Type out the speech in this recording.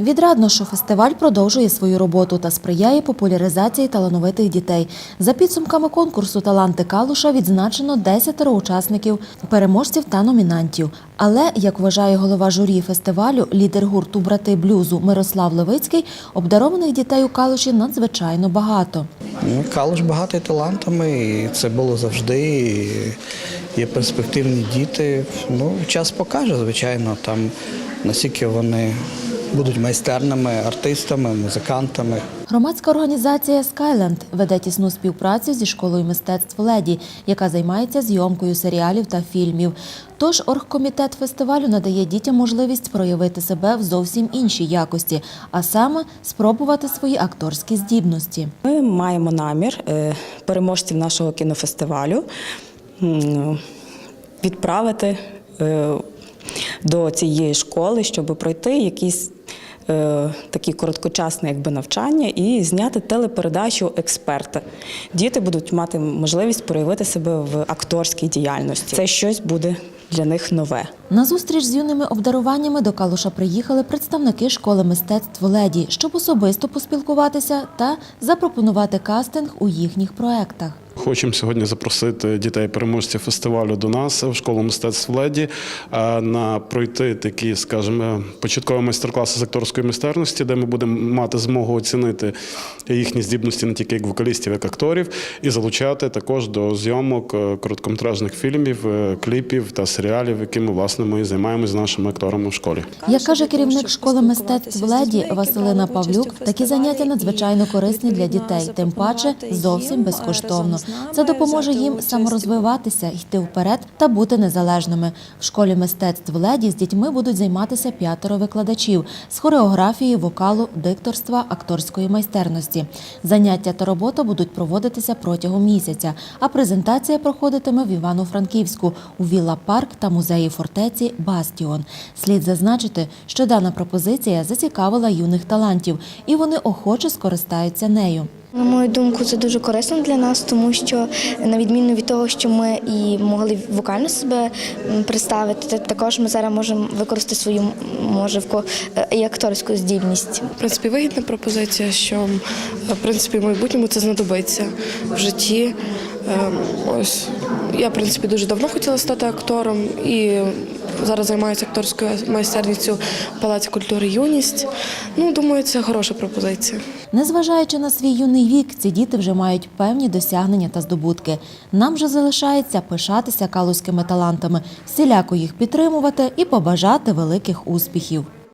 Відрадно, що фестиваль продовжує свою роботу та сприяє популяризації талановитих дітей. За підсумками конкурсу Таланти Калуша відзначено 10 учасників, переможців та номінантів. Але, як вважає голова журі фестивалю, лідер гурту Брати блюзу Мирослав Левицький, обдарованих дітей у Калуші надзвичайно багато. Ну, Калуш багатий талантами, і це було завжди. І є перспективні діти. Ну, час покаже, звичайно, там наскільки вони будуть майстерними, артистами, музикантами. Громадська організація Skyland веде тісну співпрацю зі школою мистецтв Леді, яка займається зйомкою серіалів та фільмів. Тож оргкомітет фестивалю надає дітям можливість проявити себе в зовсім іншій якості, а саме спробувати свої акторські здібності. Ми маємо намір е, переможців нашого кінофестивалю відправити е, до цієї школи, щоб пройти якісь. Е, Такі короткочасне якби навчання і зняти телепередачу експерта. Діти будуть мати можливість проявити себе в акторській діяльності. Це щось буде для них нове. На зустріч з юними обдаруваннями до Калуша приїхали представники школи мистецтв Леді, щоб особисто поспілкуватися та запропонувати кастинг у їхніх проектах. Хочемо сьогодні запросити дітей-переможців фестивалю до нас в школу мистецтв Леді е, на пройти такі, скажімо, початкові майстер-класи з акторської майстерності, де ми будемо мати змогу оцінити їхні здібності не тільки як вокалістів, як акторів, і залучати також до зйомок е, короткометражних фільмів, е, кліпів та серіалів, якими власне ми і займаємося з нашими акторами в школі. Як каже керівник школи мистецтв Леді Василина Павлюк, такі заняття надзвичайно корисні для дітей, тим паче зовсім безкоштовно. Це допоможе їм саморозвиватися, йти вперед та бути незалежними. В школі мистецтв Леді з дітьми будуть займатися п'ятеро викладачів з хореографії, вокалу, дикторства, акторської майстерності. Заняття та робота будуть проводитися протягом місяця, а презентація проходитиме в Івано-Франківську у Вілла Парк та музеї фортеці Бастіон. Слід зазначити, що дана пропозиція зацікавила юних талантів, і вони охоче скористаються нею. На мою думку, це дуже корисно для нас, тому що на відміну від того, що ми і могли вокально себе представити, також ми зараз можемо використати свою може і акторську здібність. В принципі, вигідна пропозиція, що в принципі в майбутньому це знадобиться в житті. Ем, Ось я в принципі дуже давно хотіла стати актором і зараз займаюся акторською майстерністю в Палаці культури юність. Ну, думаю, це хороша пропозиція. Незважаючи на свій юний вік, ці діти вже мають певні досягнення та здобутки. Нам же залишається пишатися калузькими талантами, всіляко їх підтримувати і побажати великих успіхів.